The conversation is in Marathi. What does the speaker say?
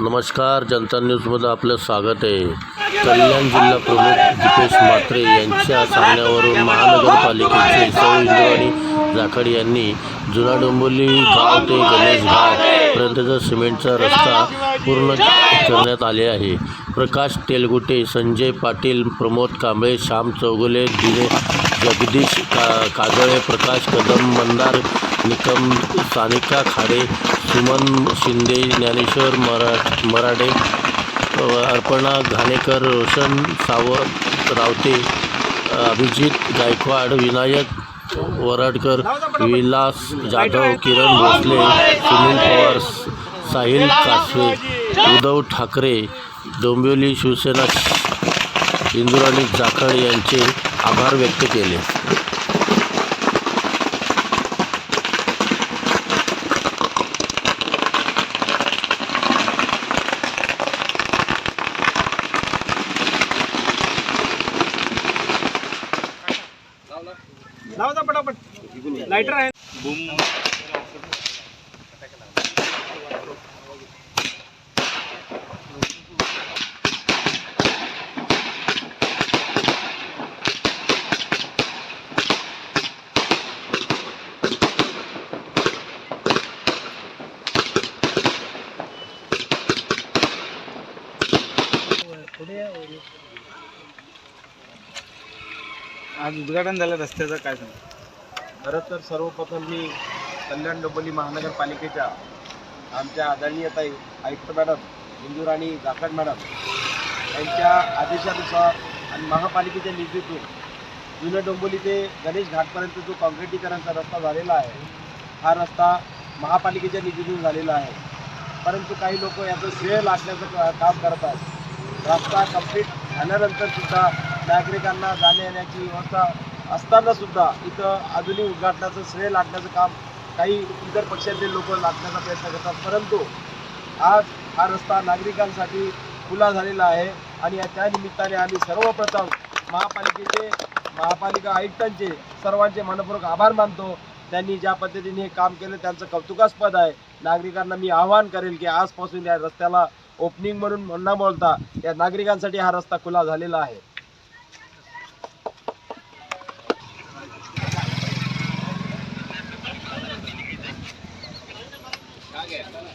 नमस्कार जनता न्यूजमध्ये आपलं स्वागत आहे. कल्याण जिल्हा प्रमुख दीपेश म्हात्रे यांच्या सांगण्यावरून महानगरपालिकेचे सौ इंद्राणी जाखड यांनी जुना डोंबोली गाव ते गणेश घाटपर्यंतचा सिमेंटचा रस्ता पूर्ण करण्यात आले आहे. प्रकाश तेलगुटे संजय पाटील प्रमोद कांबळे श्याम चौगुले दिने जगदीश का काजळे प्रकाश कदम मंदार निकम सानिका खाडे सुमन शिंदे ज्ञानेश्वर मरा मराडे अर्पणा घाणेकर रोशन सावंत रावते अभिजित गायकवाड विनायक वराडकर विलास जाधव किरण भोसले सुनील पवार साहिल कासवे उद्धव ठाकरे डोंबिवली शिवसेना इंदुराणी जाखड यांचे आभार व्यक्त केले. लाव जा पटापट. लायटर आहे. आज उद्घाटन झालं रस्त्याचं काय सांग? खरं तर सर्वप्रथम मी कल्याण डोंबिवली महानगरपालिकेच्या आमच्या आदरणीय ताई आयुक्त मॅडम इंदुराणी जाखड मॅडम यांच्या आदेशानुसार आणि महापालिकेच्या निधीतून जुनं डोंबोली ते गणेश घाटपर्यंत जो काँक्रिटीकरणचा रस्ता झालेला आहे हा रस्ता महापालिकेच्या निधीतून झालेला आहे. परंतु काही लोक याचं श्रेय लाटण्याचं काम करत आहेत. रस्ता कंप्लीट झाल्यानंतर सुद्धा नागरिकांना जाण्या येण्याची व्यवस्था असताना सुद्धा इथं अजूनही उद्घाटनाचं श्रेय लाटण्याचं काम काही इतर पक्षातील लोक लाटण्याचा प्रयत्न करतात. परंतु आज हा रस्ता नागरिकांसाठी खुला झालेला आहे आणि या- त्या निमित्ताने आम्ही सर्वप्रथम महापालिकेचे महापालिका आयुक्तांचे सर्वांचे मनपूर्वक आभार मानतो. त्यांनी ज्या पद्धतीने हे काम केलं त्यांचं कौतुकास्पद आहे. नागरिकांना मी आवाहन करेल की आजपासून या रस्त्याला ओपनिंग म्हणून न बोलता या नागरिकांसाठी हा रस्ता खुला झालेला आहे. आ गया